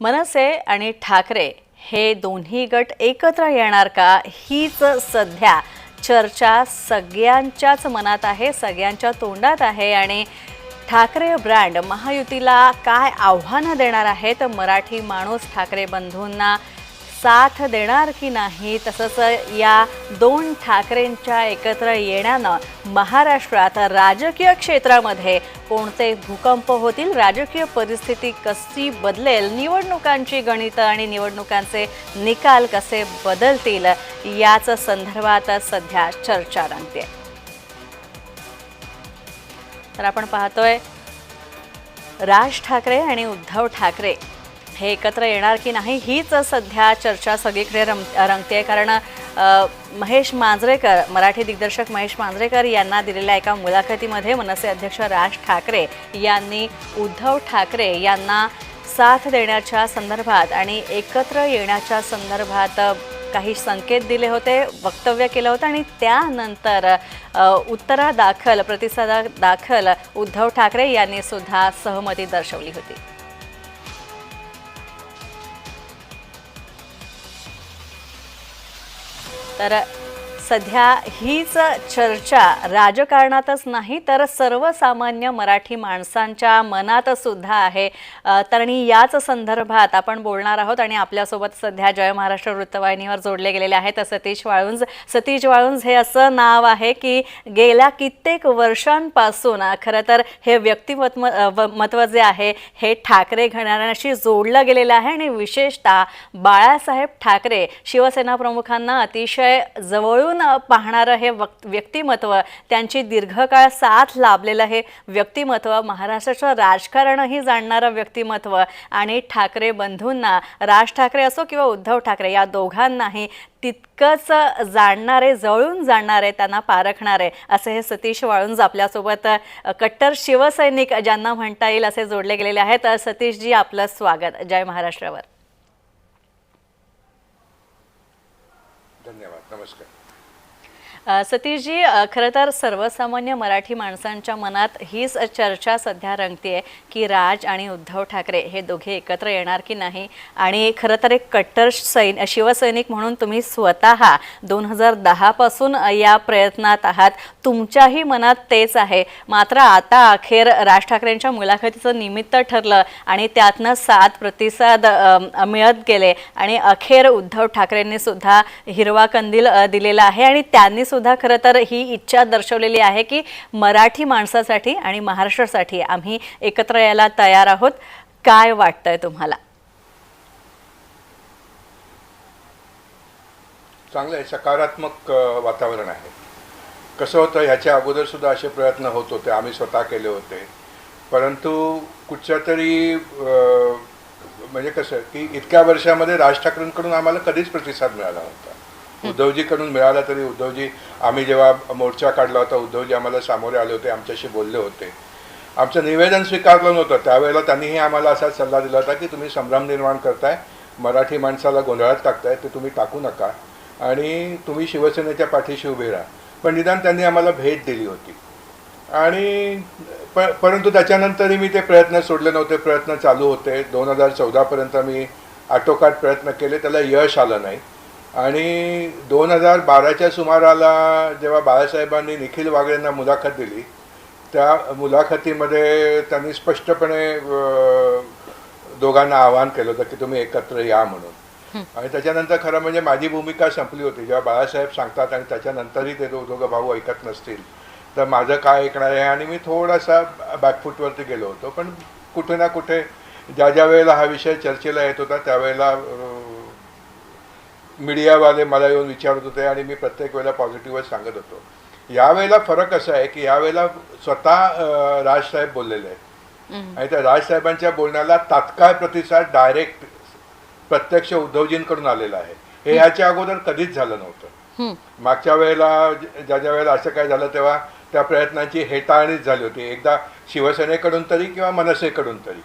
मनसे आणि ठाकरे हे दोन्ही गट एकत्र येणार का? हीच सध्या चर्चा सगळ्यांच्याच मनात आहे सगळ्यांच्या तोंडात आहे आणि ठाकरे ब्रँड महायुतीला काय आव्हानं देणार आहेत मराठी माणूस ठाकरे बंधूंना? साथ देणार की नाही तसंच या दोन ठाकरेंच्या एकत्र येण्यानं महाराष्ट्रात राजकीय क्षेत्रामध्ये कोणते भूकंप होतील राजकीय परिस्थिती कशी बदलेल निवडणुकांची गणितं आणि निवडणुकांचे निकाल कसे बदलतील याच संदर्भात सध्या चर्चा रंगते. तर आपण पाहतोय राज ठाकरे आणि उद्धव ठाकरे हे एकत्र येणार की नाही हीच सध्या चर्चा सगळीकडे रम रंगते कारण महेश मांजरेकर मराठी दिग्दर्शक महेश मांजरेकर यांना दिलेल्या एका मुलाखतीमध्ये मनसे अध्यक्ष राज ठाकरे यांनी उद्धव ठाकरे यांना साथ देण्याच्या संदर्भात आणि एकत्र येण्याच्या संदर्भात काही संकेत दिले होते वक्तव्य केलं होतं आणि त्यानंतर उत्तरादाखल उत्तरादाखल प्रतिसादादाखल उद्धव ठाकरे यांनी सुद्धा सहमती दर्शवली होती. तर सध्या हीच चर्चा राजकारणातच नाही तर सर्वसामान्य मराठी माणसांच्या मनात सुद्धा आहे. तर आणि याच संदर्भात आपण बोलणार आहोत आणि आपल्यासोबत सध्या जय महाराष्ट्र वृत्तवाहिनीवर जोडले गेलेले आहेत सतीश वाळुंज. सतीश वाळुंज हे असं नाव आहे की गेल्या कित्येक वर्षांपासून खरं तर हे व्यक्तिमत्व मत्व जे आहे हे ठाकरे घराण्याशी जोडलं गेलेलं आहे आणि विशेषतः बाळासाहेब ठाकरे शिवसेना प्रमुखांना अतिशय जवळून अ, पाहणारं हे व्यक्तिमत्व त्यांची दीर्घकाळ साथ लाभलेलं हे व्यक्तिमत्व महाराष्ट्राचं राजकारणही जाणणारं व्यक्तिमत्व आणि ठाकरे बंधूंना राज ठाकरे असो किंवा उद्धव ठाकरे या दोघांनाही तितकंच जाणणारे जळून जाणणारे त्यांना पारखणारे असे हे सतीश वाळुंज आपल्यासोबत कट्टर शिवसैनिक ज्यांना म्हणता येईल असे जोडले गेलेले आहेत. सतीशजी आपलं स्वागत. जय महाराष्ट्रावर. धन्यवाद. नमस्कार. सतीशजी खरं तर सर्वसामान्य मराठी माणसांच्या मनात हीच चर्चा सध्या रंगते की राज आणि उद्धव ठाकरे हे दोघे एकत्र येणार की नाही? आणि खरं तर एक कट्टर सैन शिवसैनिक म्हणून तुम्ही स्वतः दोन हजार दहापासून या प्रयत्नात आहात. तुमच्याही मनात तेच आहे. मात्र आता अखेर राज ठाकरेंच्या मुलाखतीचं निमित्त ठरलं आणि त्यातनं सात प्रतिसाद मिळत गेले. आणि अखेर उद्धव ठाकरेंनी सुद्धा हिरवा कंदील दिलेला आहे आणि त्यांनी सुद्धा खरं तर ही इच्छा दर्शवलेली आहे की मराठी माणसासाठी आणि महाराष्ट्रासाठी आम्ही एकत्र यायला तयार आहोत. काय वाटतंय तुम्हाला? चांगलं आहे. सकारात्मक वातावरण आहे. कसं होतं ह्याच्या अगोदर सुद्धा असे प्रयत्न होत होते. आम्ही स्वतः केले होते. परंतु कुठच्या तरी म्हणजे कसं की इतक्या वर्षामध्ये राज ठाकरेंकडून आम्हाला कधीच प्रतिसाद मिळाला होता उद्धवजीकडून मिळाला तरी उद्धवजी आम्ही जेव्हा मोर्चा काढला होता उद्धवजी आम्हाला सामोरे आले होते आमच्याशी बोलले होते. आमचं निवेदन स्वीकारलं नव्हतं. त्यावेळेला त्यांनीही आम्हाला असा सल्ला दिला होता की तुम्ही संभ्रम निर्माण करताय मराठी माणसाला गोंधळात टाकताय ते तुम्ही टाकू नका आणि तुम्ही शिवसेनेच्या पाठीशी उभे राहा. पण निदान त्यांनी आम्हाला भेट दिली होती. आणि प परंतु त्याच्यानंतरही मी ते प्रयत्न सोडले नव्हते प्रयत्न चालू होते. दोन हजार चौदापर्यंत मी आटोकाट प्रयत्न केले त्याला यश आलं नाही. आणि दोन हजार बाराच्या सुमाराला जेव्हा बाळासाहेबांनी निखिल वागळेंना मुलाखत दिली त्या मुलाखतीमध्ये त्यांनी स्पष्टपणे दोघांना आवाहन केलं होतं की तुम्ही एकत्र या म्हणून. आणि त्याच्यानंतर खरं म्हणजे माझी भूमिका संपली होती. जेव्हा बाळासाहेब सांगतात आणि त्याच्यानंतरही ते दो दोघं भाऊ ऐकत नसतील तर माझं काय ऐकणार आहे? आणि मी थोडासा बॅकफूटवरती गेलो होतो. पण कुठे ना कुठे ज्या ज्या वेळेला हा विषय चर्चेला येत होता त्यावेळेला मीडियावाले मला येऊन विचारत होते आणि मी प्रत्येक वेळेला पॉझिटिव्हच सांगत होतो. यावेळेला फरक असा आहे की यावेळेला स्वतः राजसाहेब बोललेले आहेत. आणि त्या राजसाहेबांच्या बोलण्याला तात्काळ प्रतिसाद डायरेक्ट प्रत्यक्ष उद्धवजींकडून आलेला आहे. हे याच्या अगोदर कधीच झालं नव्हतं. मागच्या वेळेला ज्या ज्या वेळेला असं काय झालं तेव्हा त्या प्रयत्नांची हेटाळणीच झाली होती. एकदा शिवसेनेकडून तरी किंवा मनसेकडून तरी.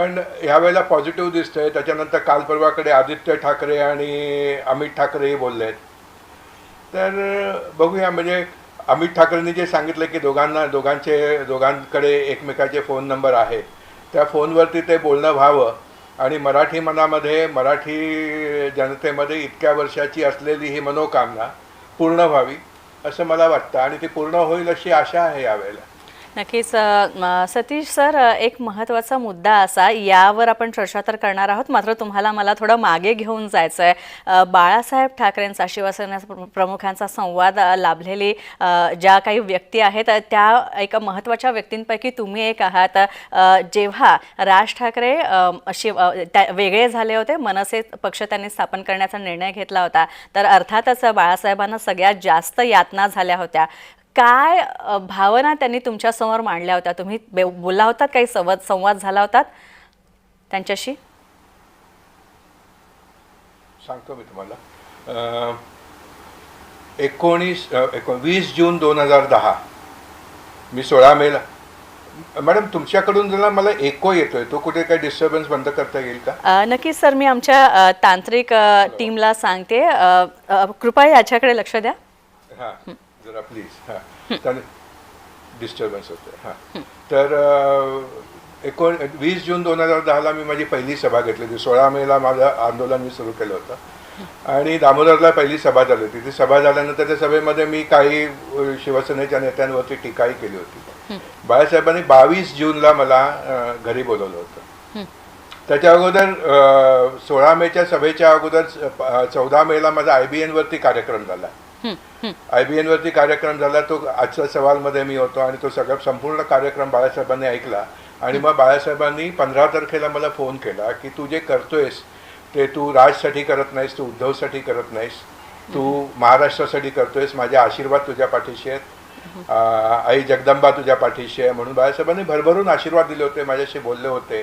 पण ह्यावेळेला पॉझिटिव्ह दिसतंय. त्याच्यानंतर काल परवाकडे आदित्य ठाकरे आणि अमित ठाकरेही बोलले आहेत तर बघूया. म्हणजे अमित ठाकरेंनी जे सांगितलं की दोघांना दोघांचे दोघांकडे एकमेकाचे फोन नंबर आहे. त्या फोनवरती ते बोलणं व्हावं. आणि मराठी मनामध्ये मराठी जनतेमध्ये इतक्या वर्षाची असलेली ही मनोकामना पूर्ण व्हावी असं मला वाटतं. आणि ती पूर्ण होईल अशी आशा आहे यावेळेला. नक्कीच सतीश सर एक महत्त्वाचा मुद्दा असा यावर आपण चर्चा तर करणार आहोत मात्र तुम्हाला मला थोडं मागे घेऊन जायचं आहे बाळासाहेब ठाकरेंचा शिवसेना प्रमुखांचा संवाद लाभलेली ज्या काही व्यक्ती आहेत त्या एका महत्त्वाच्या व्यक्तींपैकी तुम्ही एक आहात. जेव्हा राज ठाकरे शिव त्या वेगळे झाले होते मनसे पक्ष त्यांनी स्थापन करण्याचा निर्णय घेतला होता तर अर्थातच बाळासाहेबांना सगळ्यात जास्त यातना झाल्या होत्या. काय भावना त्यांनी तुमच्यासमोर मांडल्या होत्या? तुम्ही बोलला होतात काही संवाद संवाद झाला होतात त्यांच्याशी? सांगतो मी तुम्हाला. एकोणीस वीस जून दोन हजार दहा. मी सोळा मेला मॅडम तुमच्याकडून जरा मला एको येतोय. तो कुठे काही डिस्टर्बन्स बंद करता येईल का? नक्कीच सर. मी आमच्या तांत्रिक टीमला सांगते. कृपया याच्याकडे लक्ष द्या. हां. जरा प्लीज हां. त्याने डिस्टर्बन्स होते हां. तर एकोण वीस जून दोन हजार दहाला मी माझी पहिली सभा घेतली होती. सोळा मेला माझं आंदोलन मी सुरू केलं होतं. आणि दामोदरला पहिली सभा झाली होती. ती सभा झाल्यानंतर त्या सभेमध्ये मी काही शिवसेनेच्या नेत्यांवरती टीकाही केली होती. बाळासाहेबांनी बावीस जूनला मला घरी बोलवलं होतं. त्याच्या अगोदर सोळा मेच्या सभेच्या अगोदर चौदा मेला माझा आय बी एनवरती कार्यक्रम झाला. आय बी एनवरती कार्यक्रम झाला तो आजच्या सवालमध्ये मी होतो आणि तो सगळा संपूर्ण कार्यक्रम बाळासाहेबांनी ऐकला. आणि मग बाळासाहेबांनी पंधरा तारखेला मला फोन केला की तू जे करतोयस ते तू राजसाठी करत नाहीस तू उद्धवसाठी करत नाहीस. तू महाराष्ट्रासाठी करतोयस माझे आशीर्वाद तुझ्या पाठीशी आहेत. आई जगदंबा तुझ्या पाठीशी आहे म्हणून बाळासाहेबांनी भरभरून आशीर्वाद दिले होते माझ्याशी बोलले होते.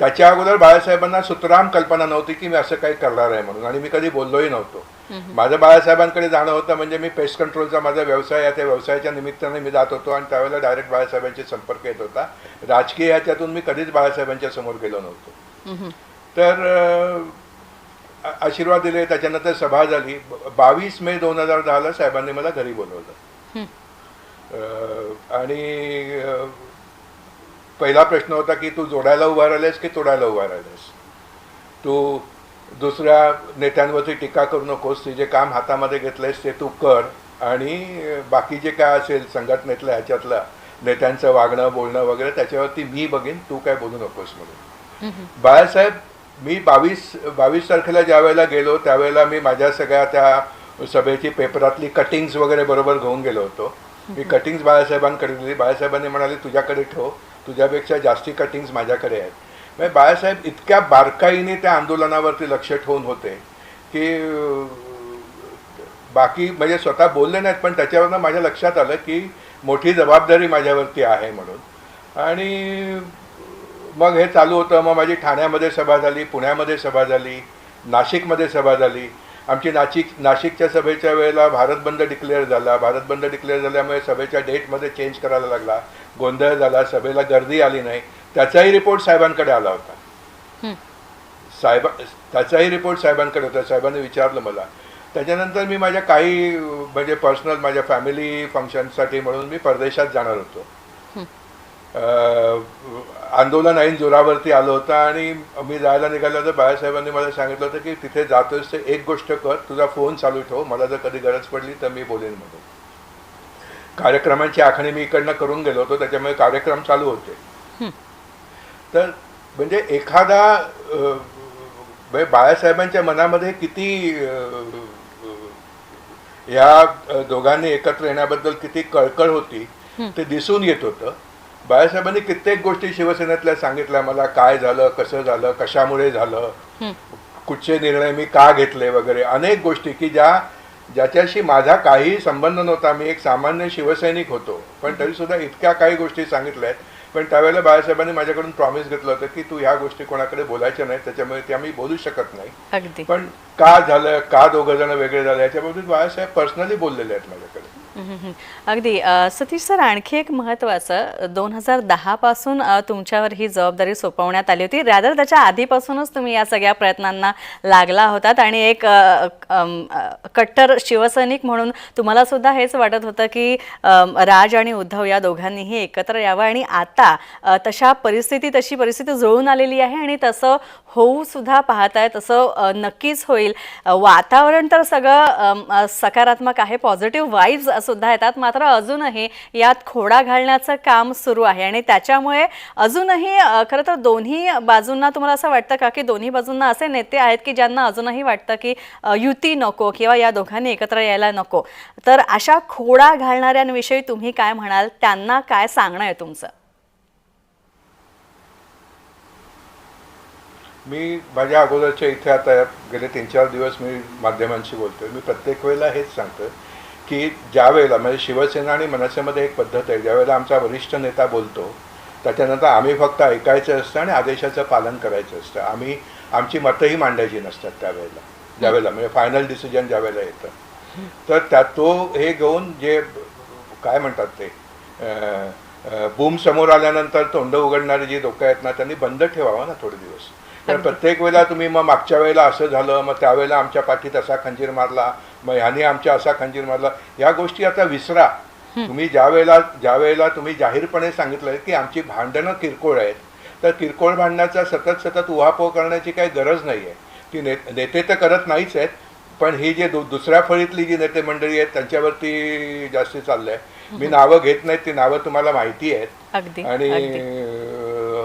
त्याच्या अगोदर बाळासाहेबांना सुतराम कल्पना नव्हती की मी असं काही करणार आहे म्हणून. आणि मी कधी बोललोही नव्हतो. माझं बाळासाहेबांकडे जाणं होतं म्हणजे मी पेस्ट कंट्रोलचा माझा व्यवसाय आहे. त्या व्यवसायाच्या निमित्ताने मी जात होतो आणि त्यावेळेला डायरेक्ट बाळासाहेबांशी संपर्क येत होता. राजकीय ह्याच्यातून मी कधीच बाळासाहेबांच्या समोर गेलो नव्हतो. तर आशीर्वाद दिले. त्याच्यानंतर सभा झाली. बावीस मे दोन हजार दहाला साहेबांनी मला घरी बोलवलं. आणि पहिला प्रश्न होता की तू जोडायला उभा राहिलेस की तोडायला उभा राहिलेस तू दुसऱ्या नेत्यांवरती टीका करू नकोस ते जे काम हातामध्ये घेतलंयस ते तू कर. आणि बाकी जे काय असेल संघटनेतलं ह्याच्यातलं नेत्यांचं वागणं बोलणं वगैरे त्याच्यावरती मी बघीन तू काय बोलू नकोस म्हणून. बाळासाहेब मी बावीस बावीस तारखेला ज्या वेळेला गेलो त्यावेळेला मी माझ्या सगळ्या त्या सभेची पेपरातली कटिंग्स वगैरे बरोबर घेऊन गेलो होतो. मी कटिंग्स बाळासाहेबांकडे दिली. बाळासाहेबांनी म्हणाले तुझ्याकडे ठेव. तुझ्यापेक्षा जास्ती कटिंग्स माझ्याकडे आहेत. म्हणजे बाळासाहेब इतक्या बारकाईने त्या आंदोलनावरती लक्ष ठेवून होते की बाकी म्हणजे स्वतः बोलले नाहीत पण त्याच्यावरनं माझ्या लक्षात आलं की मोठी जबाबदारी माझ्यावरती आहे म्हणून. आणि मग हे चालू होतं. मग माझी ठाण्यामध्ये सभा झाली पुण्यामध्ये सभा झाली नाशिकमध्ये सभा झाली. आमची नाशिक नाशिकच्या सभेच्या वेळेला भारत बंद डिक्लेअर झाला. भारत बंद डिक्लेअर झाल्यामुळे सभेच्या डेटमध्ये चेंज करायला लागला. गोंधळ झाला. सभेला गर्दी आली नाही. त्याचाही रिपोर्ट साहेबांकडे आला होता. साहेब त्याचाही रिपोर्ट साहेबांकडे होता. साहेबांनी विचारलं मला. त्याच्यानंतर मी माझ्या काही म्हणजे पर्सनल माझ्या फॅमिली फंक्शनसाठी म्हणून मी परदेशात जाणार होतो. आंदोलन ऐन जोरावरती आलं होतं आणि मी जायला निघालो तर बाळासाहेबांनी मला सांगितलं होतं की तिथे जातोस तर एक गोष्ट कर तुझा फोन चालू ठेव मला जर कधी गरज पडली तर मी बोलेन म्हणून. कार्यक्रमांची आखणी मी इकडनं करून गेलो होतो त्याच्यामुळे कार्यक्रम चालू होते. तर म्हणजे एखादा म्हणजे बाळासाहेबांच्या मनामध्ये किती या दोघांनी एकत्र येण्याबद्दल किती कळकळ होती ते दिसून येत होतं. बाळासाहेबांनी कित्येक गोष्टी शिवसेनेतल्या सांगितल्या. मला काय झालं कसं झालं कशामुळे झालं कुठचे निर्णय मी का घेतले वगैरे. अनेक गोष्टी की ज्या ज्याच्याशी माझा काही संबंध नव्हता. मी एक सामान्य शिवसैनिक होतो. पण तरी सुद्धा इतक्या काही गोष्टी सांगितल्या आहेत पण त्यावेळेला बाळासाहेबांनी माझ्याकडून प्रॉमिस घेतलं होतं की तू ह्या गोष्टी कोणाकडे बोलायच्या नाही त्याच्यामुळे त्या मी बोलू शकत नाही. पण का झालं का दोघं जण वेगळे झाले याच्याबाबतीत बाळासाहेब पर्सनली बोललेले आहेत माझ्याकडे. अगदी. सतीश सर आणखी एक महत्त्वाचं दोन हजार दहापासून तुमच्यावर ही जबाबदारी सोपवण्यात आली होती. रॅदर त्याच्या आधीपासूनच तुम्ही या सगळ्या प्रयत्नांना लागला होतात आणि एक कट्टर शिवसैनिक म्हणून तुम्हाला सुद्धा हेच वाटत होतं की राज आणि उद्धव या दोघांनीही एकत्र यावं आणि आता तशा परिस्थिती तशी परिस्थिती जुळून आलेली आहे आणि तसं होऊ सुद्धा पाहताय तसं नक्कीच होईल. वातावरण तर सगळं सकारात्मक आहे पॉझिटिव्ह वाईब्स सुद्धा येतात. मात्र अजूनही यात खोडा घालण्याचं काम सुरू आहे आणि त्याच्यामुळे अजूनही खरं तर दोन्ही बाजूंना तुम्हाला असं वाटतं का की दोन्ही बाजूंना असे नेते आहेत की ज्यांना अजूनही वाटतं की युती नको किंवा या दोघांनी एकत्र यायला नको? तर अशा खोडा घालणाऱ्यांविषयी तुम्ही काय म्हणाल? त्यांना काय सांगणं आहे तुमचं? मी माझ्या अगोदरच्या इथे आता गेले तीन चार दिवस मी माध्यमांशी बोलतोय. मी प्रत्येक वेळेला हेच सांगतोय. की ज्या वेळेला म्हणजे शिवसेना आणि मनसेमध्ये एक पद्धत आहे ज्यावेळेला आमचा वरिष्ठ नेता बोलतो त्याच्यानंतर आम्ही फक्त ऐकायचं असतं आणि आदेशाचं पालन करायचं असतं. आम्ही आमची मतंही मांडायची नसतात त्यावेळेला. ज्यावेळेला म्हणजे फायनल डिसिजन ज्यावेळेला येतं. तर त्यात तो हे घेऊन जे काय म्हणतात ते बूम समोर आल्यानंतर तोंड उघडणारी जी लोकं आहेत ना त्यांनी बंद ठेवावं ना थोडे दिवस. तर प्रत्येक वेळेला तुम्ही मग मागच्या वेळेला असं झालं मग त्यावेळेला आमच्या पाठीत असा खंजीर मारला मग ह्याने आमच्या असा खंजीर मारला. या गोष्टी आता विसरा. तुम्ही ज्या वेळेला ज्या वेळेला तुम्ही जाहीरपणे सांगितलं की आमची भांडणं किरकोळ आहेत तर किरकोळ भांडणाचा सतत सतत उहापोह करण्याची काही गरज नाही आहे ती ने नेते तर करत नाहीच आहेत पण ही जे दु दुसऱ्या फळीतली जी नेते मंडळी आहेत त्यांच्यावरती जास्ती चाललंय. मी नावं घेत नाहीत ती नावं तुम्हाला माहिती आहेत. आणि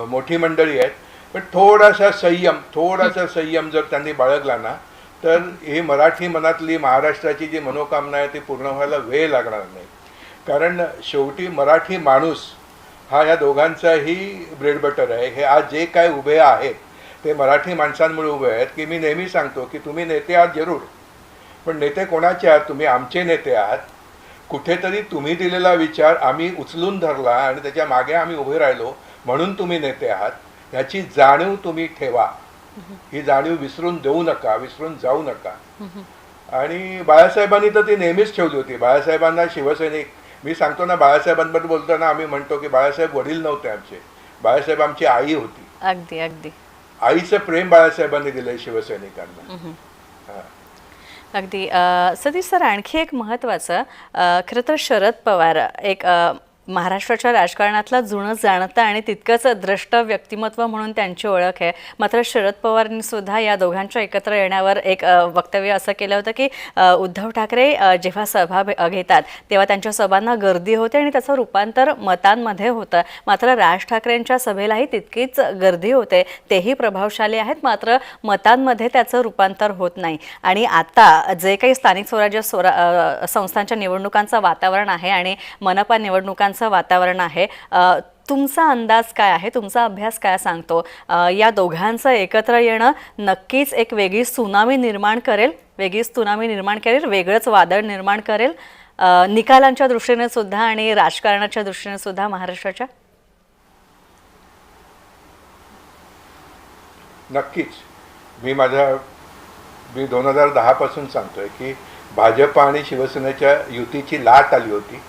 मोठी मंडळी आहेत. पण थोडासा संयम थोडासा संयम जर त्यांनी बाळगला ना तर ही मराठी मनातली महाराष्ट्राची जी मनोकामना आहे ती पूर्ण व्हायला वेळ लागणार नाही. कारण शेवटी मराठी माणूस हा या दोघांचाही ब्रेड बटर आहे. हे आज जे काय उभे आहेत ते मराठी माणसांमुळे उभे आहेत की मी नेहमी सांगतो की तुम्ही नेते आहात जरूर पण नेते कोणाचे आहात? तुम्ही आमचे नेते आहात. कुठेतरी तुम्ही दिलेला विचार आम्ही उचलून धरला आणि त्याच्यामागे आम्ही उभे राहिलो म्हणून तुम्ही नेते आहात. ह्याची जाणीव तुम्ही ठेवा. ही जाणीव विसरून देऊ नका विसरून जाऊ नका. आणि बाळासाहेबांनी तर ती नेहमीच ठेवली होती. बाळासाहेबांना शिवसैनिक मी सांगतो ना बाळासाहेबांबद्दल बोलताना आम्ही म्हणतो की बाळासाहेब वडील नव्हते आमचे. बाळासाहेब आमची आई होती. अगदी अगदी. आईचं प्रेम बाळासाहेबांनी दिलंय शिवसैनिकांना. अगदी सतीश सर आणखी एक महत्त्वाचं अ, खरं तर शरद पवार एक महाराष्ट्राच्या राजकारणातला जुनं जाणतं आणि तितकंच द्रष्ट व्यक्तिमत्व म्हणून त्यांची ओळख आहे. मात्र शरद पवारांनी सुद्धा या दोघांच्या एकत्र येण्यावर एक वक्तव्य असं केलं होतं की उद्धव ठाकरे जेव्हा सभा घेतात तेव्हा त्यांच्या सभांना गर्दी होते आणि त्याचं रूपांतर मतांमध्ये होतं. मात्र राज ठाकरेंच्या सभेलाही तितकीच गर्दी होते. तेही प्रभावशाली आहेत मात्र मतांमध्ये त्याचं रूपांतर होत नाही. आणि आता जे काही स्थानिक स्वराज्य स्वरा संस्थांच्या निवडणुकांचं वातावरण आहे आणि मनपा निवडणुकांचं वातावरण आहे. तुमचा अंदाज काय आहे? तुमचा अभ्यास काय सांगतो? या दोघांचं एकत्र येणं नक्कीच एक वेगळी सुनामी निर्माण करेल. वेगळीच सुनामी निर्माण करेल वेगळंच वादळ निर्माण करेल. निकालांच्या दृष्टीने सुद्धा आणि राजकारणाच्या दृष्टीने सुद्धा महाराष्ट्राच्या? नक्कीच. मी माझ्या मी दोन हजार दहापासून सांगतोय की भाजप आणि शिवसेनेच्या युतीची लाट आली होती.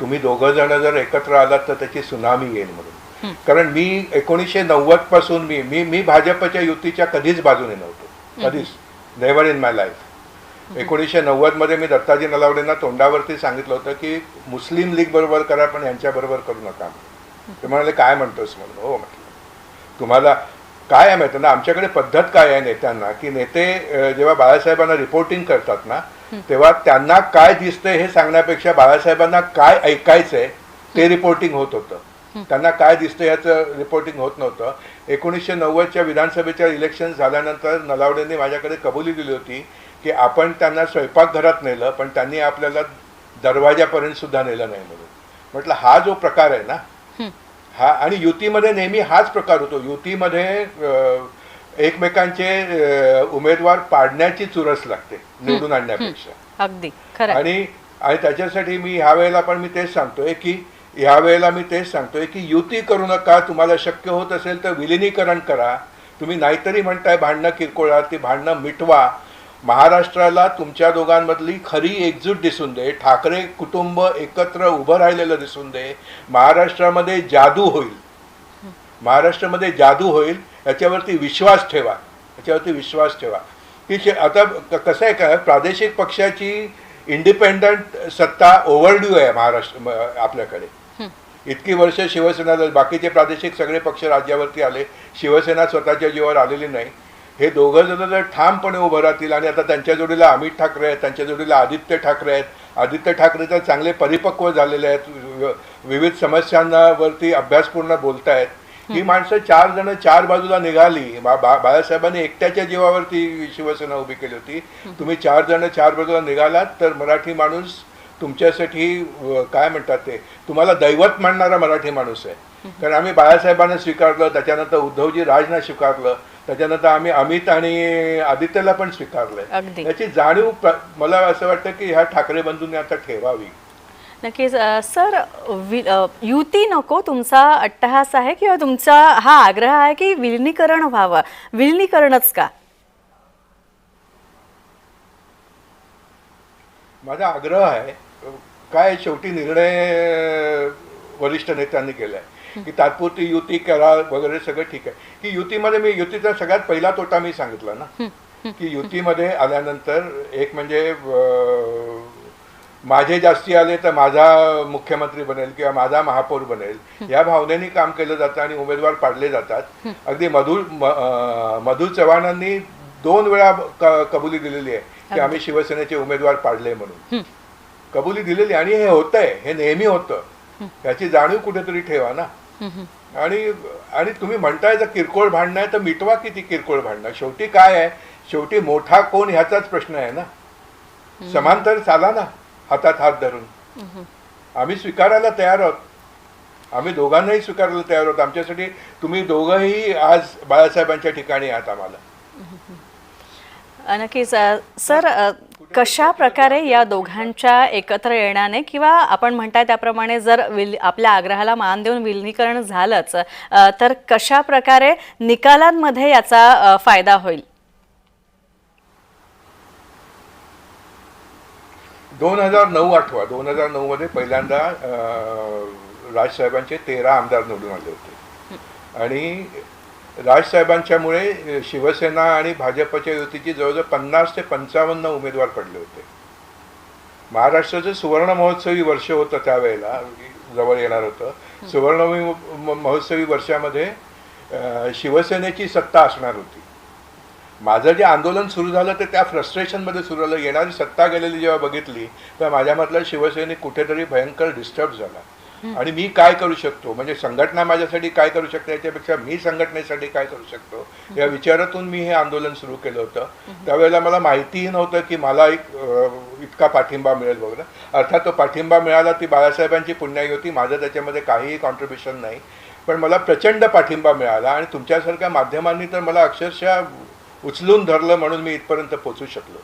तुम्ही दोघं जण जर एकत्र आलात तर त्याची सुनामी येईल म्हणून. कारण मी एकोणीसशे नव्वदपासून मी मी मी भाजपच्या युतीच्या कधीच बाजूने नव्हतो. कधीच. नेव्हर इन माय लाईफ एकोणीसशे नव्वदमध्ये मी दत्ताजी नलावडेंना तोंडावरती सांगितलं होतं की मुस्लिम लीग बरोबर करा पण यांच्याबरोबर करू नका. ते म्हणाले काय म्हणतोस? म्हणून. हो म्हटलं. तुम्हाला काय आहे माहिती ना? आमच्याकडे पद्धत काय आहे नेत्यांना की नेते जेव्हा बाळासाहेबांना रिपोर्टिंग करतात ना तेव्हा त्यांना काय दिसतंय हे सांगण्यापेक्षा बाळासाहेबांना काय ऐकायचंय ते रिपोर्टिंग होत होतं. त्यांना काय दिसतं याचं रिपोर्टिंग होत नव्हतं. एकोणीसशे नव्वदच्या विधानसभेच्या इलेक्शन झाल्यानंतर नलावडेंनी माझ्याकडे कबुली दिली होती की आपण त्यांना स्वयंपाकघरात नेलं पण त्यांनी आपल्याला दरवाजापर्यंत सुद्धा नेलं नाही म्हणून. म्हटलं हा जो प्रकार आहे ना हा आणि युतीमध्ये नेहमी हाच प्रकार होतो. युतीमध्ये एकमेकांचे उमेदवार पाडण्याची चुरस लागते निवडून आणण्यापेक्षा. अगदी. आणि आणि त्याच्यासाठी मी ह्या वेळेला पण मी तेच सांगतोय की ह्या वेळेला मी तेच सांगतोय की युती करू नका तुम्हाला शक्य होत असेल तर विलिनीकरण करा. तुम्ही नाहीतरी म्हणताय भांडणं किरकोळ ती भांडणं मिटवा. महाराष्ट्राला तुमच्या दोघांमधली खरी एकजूट दिसून दे ठाकरे कुटुंब एकत्र उभं राहिलेलं दिसून दे महाराष्ट्रामध्ये जादू होईल. महाराष्ट्रामध्ये जादू होईल याच्यावरती विश्वास ठेवा याच्यावरती विश्वास ठेवा. की आता कसं आहे का प्रादेशिक पक्षाची इंडिपेंडंट सत्ता ओव्हरड्यू आहे महाराष्ट्र आपल्याकडे. इतकी वर्ष शिवसेना बाकीचे प्रादेशिक सगळे पक्ष राज्यावरती आले शिवसेना स्वतःच्या जीवावर आलेली नाही. हे दोघं जण जर ठामपणे उभं राहतील आणि आता त्यांच्या जोडीला अमित ठाकरे आहेत त्यांच्या जोडीला आदित्य ठाकरे आहेत आदित्य ठाकरे तर चांगले परिपक्व झालेले आहेत विविध समस्यांवरती अभ्यासपूर्ण बोलतायत. ही माणसं चार जण चार बाजूला निघाली. बा- बाळासाहेबांनी एकट्याच्या जीवावरती शिवसेना उभी केली होती. तुम्ही चार जण चार बाजूला निघालात तर मराठी माणूस तुमच्यासाठी काय म्हणतात ते तुम्हाला दैवत मानणारा मराठी माणूस आहे. कारण आम्ही बाळासाहेबांना स्वीकारलं त्याच्यानंतर उद्धवजी राजना स्वीकारलं त्याच्यानंतर आम्ही अमित आणि आदित्यला पण स्वीकारलंय. याची जाणीव मला असं वाटतं की ह्या ठाकरे बंधूंनी आता ठेवावी. नक्कीच सर वि युती नको तुमचा अट्टहास आहे किंवा तुमचा हा आग्रह आहे की विलिनीकरण व्हावं. विलिनीकरणच का? माझा आग्रह आहे काय शेवटी निर्णय वरिष्ठ नेत्यांनी केलाय. की तात्पुरती युती करा वगैरे सगळं ठीक आहे. की युतीमध्ये मी युतीचा सगळ्यात पहिला तोटा मी सांगितला ना. की युतीमध्ये आल्यानंतर एक म्हणजे माझे जास्ती आले तर माझा मुख्यमंत्री बनेल किंवा माझा महापौर बनेल. या भावनेने काम केलं जातं आणि उमेदवार पाडले जातात. अगदी मधुर म- अं, मधु चव्हाणांनी दोन वेळा कबुली दिलेली आहे की आम्ही शिवसेनेचे उमेदवार पाडले म्हणून. कबुली दिलेली आणि हे होतंय हे नेहमी होतं. याची जाणीव कुठेतरी ठेवा ना. आणि आणि तुम्ही म्हणताय जर किरकोळ भांडणं आहे तर मिटवा किती किरकोळ भांडणं. शेवटी काय आहे? शेवटी मोठा कोण ह्याचाच प्रश्न आहे ना. समांतर चाला ना हातात हात धरून. आम्ही स्वीकारायला तयार आहोत. आम्ही दोघांनाही स्वीकारायला तयार आहोत. आमच्यासाठी तुम्ही दोघंही आज बाळासाहेबांच्या ठिकाणी आहात आम्हाला. नक्कीच सर कशा प्रकारे या दोघांच्या एकत्र येण्याने किंवा आपण म्हणताय त्याप्रमाणे जर विल आपल्या आग्रहाला मान देऊन विलिनीकरण झालंच तर कशा प्रकारे निकालांमध्ये याचा फायदा होईल? दोन हजार नऊ आठवा दोन हजार नऊ मध्ये पहिल्यांदा राजसाहेबांचे तेरा आमदार निवडून आले होते. आणि राजसाहेबांच्यामुळे शिवसेना आणि भाजपच्या युतीची जवळजवळ पन्नास ते पंचावन्न उमेदवार पडले होते. महाराष्ट्राचं सुवर्ण महोत्सवी वर्ष होतं त्यावेळेला जवळ येणार होतं. सुवर्ण महोत्सवी वर्षामध्ये शिवसेनेची सत्ता असणार होती. माझं जे आंदोलन सुरू झालं ते त्या फ्रस्ट्रेशनमध्ये सुरू झालं. येणारी सत्ता गेलेली जेव्हा बघितली तर माझ्यामधला शिवसैनिक कुठेतरी भयंकर डिस्टर्ब झाला. आणि मी काय करू शकतो? म्हणजे संघटना माझ्यासाठी काय करू शकते? याच्यापेक्षा मी संघटनेसाठी काय करू शकतो? या विचारातून मी हे आंदोलन सुरू केलं होतं. त्यावेळेला मला माहितीही नव्हतं की मला एक इतका पाठिंबा मिळेल वगैरे अर्थात तो पाठिंबा मिळाला ती बाळासाहेबांची पुण्याई होती. माझं त्याच्यामध्ये काहीही कॉन्ट्रीब्युशन नाही. पण मला प्रचंड पाठिंबा मिळाला आणि तुमच्यासारख्या माध्यमांनी तर मला अक्षरशः उचलून धरलं म्हणून मी इथपर्यंत पोचू शकलो.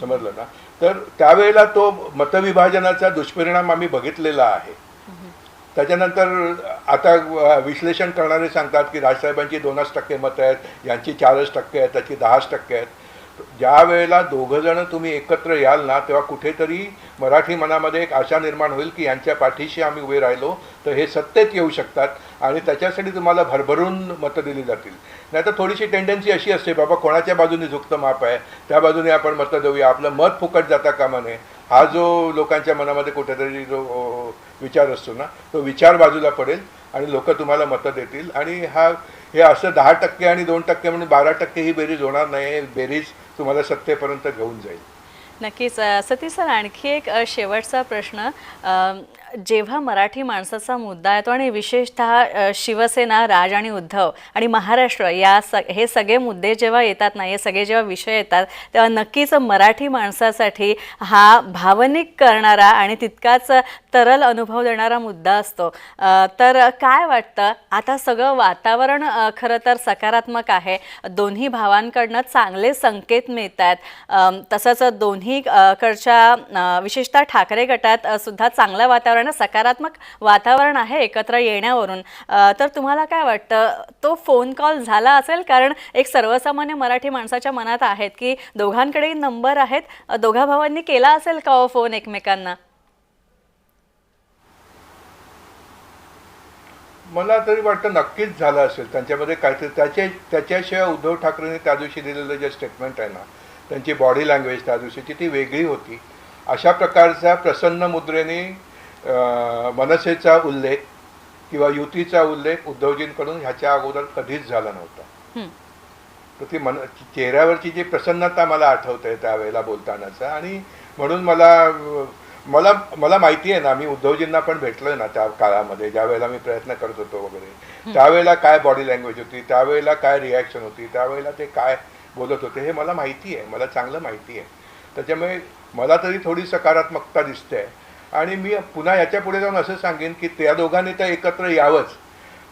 समजलं ना? तर त्यावेळेला तो मतविभाजनाचा दुष्परिणाम आम्ही बघितलेला आहे. त्याच्यानंतर आता विश्लेषण करणारे सांगतात की राजसाहेबांची दोनच टक्के मतं आहेत यांची चारच टक्के आहेत त्याची दहाच टक्के आहेत. ज्या वेळेला दोघं जण तुम्ही एकत्र याल ना तेव्हा कुठेतरी मराठी मनामध्ये एक आशा निर्माण होईल की यांच्या पाठीशी आम्ही उभे राहिलो तर हे सत्तेत येऊ शकतात आणि त्याच्यासाठी तुम्हाला भरभरून मतं दिली जातील. नाहीतर थोडीशी टेंडन्सी अशी असते बाबा कोणाच्या बाजूने झुकतं माप आहे त्या बाजूने आपण मतं देऊया आपलं मत फुकट जाता कामा नये. हा जो लोकांच्या मनामध्ये कुठेतरी जो विचार असतो ना तो विचार बाजूला पडेल आणि लोक तुम्हाला मतं देतील. आणि हा हे असं दहा टक्के आणि दोन टक्के म्हणून बारा टक्के ही बेरीज होणार नाही बेरीज तुम्हाला सत्तेपर्यंत घेऊन जाईल. नक्कीच सतीश सर आणखी एक शेवटचा प्रश्न. जेव्हा मराठी माणसाचा मुद्दा येतो आणि विशेषतः शिवसेना राज आणि उद्धव आणि महाराष्ट्र या स हे सगळे मुद्दे जेव्हा येतात ना हे सगळे जेव्हा विषय येतात तेव्हा नक्कीच मराठी माणसासाठी हा भावनिक करणारा आणि तितकाच तरल अनुभव देणारा मुद्दा असतो. तर काय वाटतं? आता सगळं वातावरण खरं तर सकारात्मक आहे. दोन्ही भावांकडनं चांगले संकेत मिळत आहेत तसंच दोन्ही कडच्या विशेषतः ठाकरे गटात सुद्धा चांगलं वातावरण आहे, सकारात्मक वातावरण आहे एकत्र येण्यावरून. तर तुम्हाला काय वाटतं तो फोन कॉल झाला असेल? कारण एक सर्वसामान्य मराठी माणसाच्या मनात आहेत की दोघांकडे नंबर आहेत. दोघा भावांनी केला असेल का हो फोन एकमेकांना? मला तरी वाटतं नक्कीच झालं असेल. त्यांच्यामध्ये काहीतरी त्याचे त्याच्याशिवाय उद्धव ठाकरेंनी त्या दिवशी दिलेलं जे स्टेटमेंट आहे ना त्यांची बॉडी लँग्वेज त्या दिवशीची ती वेगळी होती. अशा प्रकारचा प्रसन्न मुद्रेने मनसेचा उल्लेख किंवा युतीचा उल्लेख उद्धवजींकडून ह्याच्या अगोदर कधीच झाला नव्हता. हं. तर ती मन चेहऱ्यावरची जी प्रसन्नता मला आठवते त्यावेळेला बोलतानाचा आणि म्हणून मला मला मला माहिती आहे ना मी उद्धवजींना पण भेटलोय ना त्या काळामध्ये ज्या वेळेला मी प्रयत्न करत होतो वगैरे. त्यावेळेला काय बॉडी लँग्वेज होती त्यावेळेला काय रिॲक्शन होती त्यावेळेला ते काय बोलत होते हे मला माहिती आहे मला चांगलं माहिती आहे. त्याच्यामुळे मला तरी थोडी सकारात्मकता दिसते. आणि मी पुन्हा याच्यापुढे जाऊन असं सांगेन की त्या दोघांनी तर एकत्र यावंच.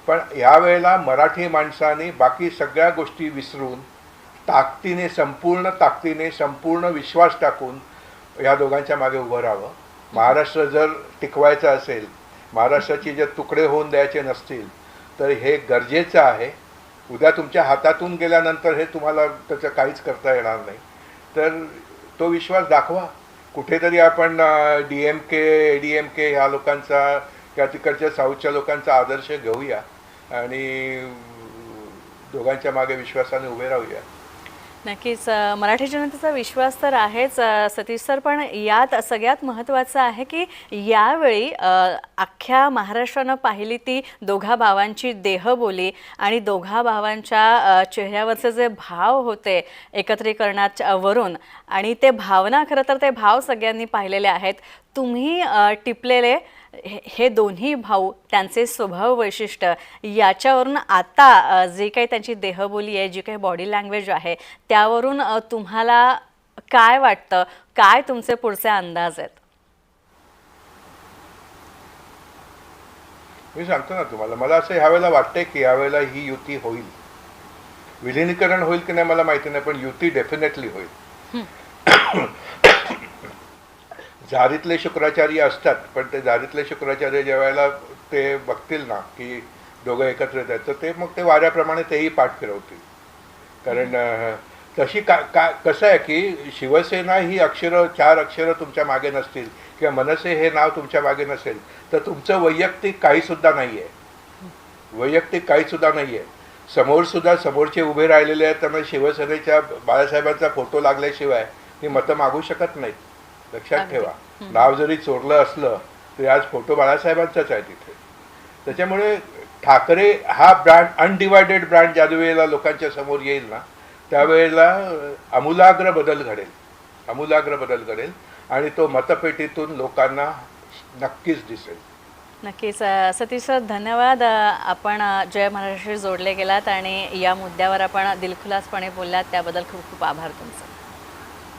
पण यावेळेला मराठी माणसाने बाकी सगळ्या गोष्टी विसरून ताकदीने संपूर्ण ताकदीने संपूर्ण विश्वास टाकून या दोघांच्या मागे उभं राहावं. महाराष्ट्र जर टिकवायचं असेल महाराष्ट्राचे जर तुकडे होऊन द्यायचे नसतील तर हे गरजेचं आहे. उद्या तुमच्या हातातून गेल्यानंतर हे तुम्हाला त्याचं काहीच करता येणार नाही. तर तो विश्वास दाखवा. कुठेतरी आपण D M K A D M K ह्या लोकांचा किंवा तिकडच्या साऊथच्या लोकांचा आदर्श घेऊया आणि दोघांच्या मागे विश्वासाने उभे राहूया. नक्कीच मराठी जनतेचा विश्वास तर आहेच. सतीश सर पण यात सगळ्यात महत्त्वाचं आहे की यावेळी अख्ख्या महाराष्ट्रानं पाहिली ती दोघा भावांची देहबोली आणि दोघा भावांच्या चेहऱ्यावरचे जे भाव होते एकत्रीकरणाच्या वरून आणि ते भावना खरं तर ते भाव सगळ्यांनी पाहिलेले आहेत. तुम्ही टिपलेले हे दोन्ही भाऊ त्यांचे स्वभाव वैशिष्ट्य याच्यावरून आता जे काही त्यांची देहबोली आहे जी काही बॉडी लँग्वेज आहे त्यावरून तुम्हाला काय वाटतं? काय तुमचे पुढचे अंदाज आहेत? मी सांगतो ना तुम्हाला मला असं ह्यावेळेला वाटतंय की यावेळेला ही युती होईल. विलिनीकरण होईल की नाही मला माहिती नाही पण युती डेफिनेटली होईल. जारीतले शुक्राचार्य असतात पण ते जारीतले शुक्राचार्य ज्या वेळेला ते बघतील ना की दोघं एकत्र येत आहेत तर ते मग ते वाऱ्याप्रमाणे तेही पाठ फिरवतील. कारण तशी का का कसं आहे की शिवसेना ही अक्षरं चार अक्षरं तुमच्या मागे नसतील किंवा मनसे हे नाव तुमच्या मागे नसेल तर तुमचं वैयक्तिक काहीसुद्धा नाही आहे वैयक्तिक काहीसुद्धा नाही आहे समोरसुद्धा समोरचे उभे राहिलेले आहेत त्यांना शिवसेनेच्या बाळासाहेबांचा फोटो लागल्याशिवाय मी मतं मागू शकत नाहीत. लक्षात. ठेवा. नाव जरी चोरलं असलं तरी आज फोटो बाळासाहेबांचाच आहे तिथे. त्याच्यामुळे ठाकरे हा ब्रँड अनडिवायडेड ब्रँड ज्या वेळेला लोकांच्या समोर येईल ना त्यावेळेला अं, आमूलाग्र बदल घडेल. आमूलाग्र बदल घडेल आणि तो मतपेटीतून लोकांना नक्कीच दिसेल. नक्कीच. सतीश सर धन्यवाद. आपण जय महाराष्ट्र जोडले गेलात आणि या मुद्द्यावर आपण दिलखुलासपणे बोललात. त्याबद्दल खूप खूप आभार तुमचे.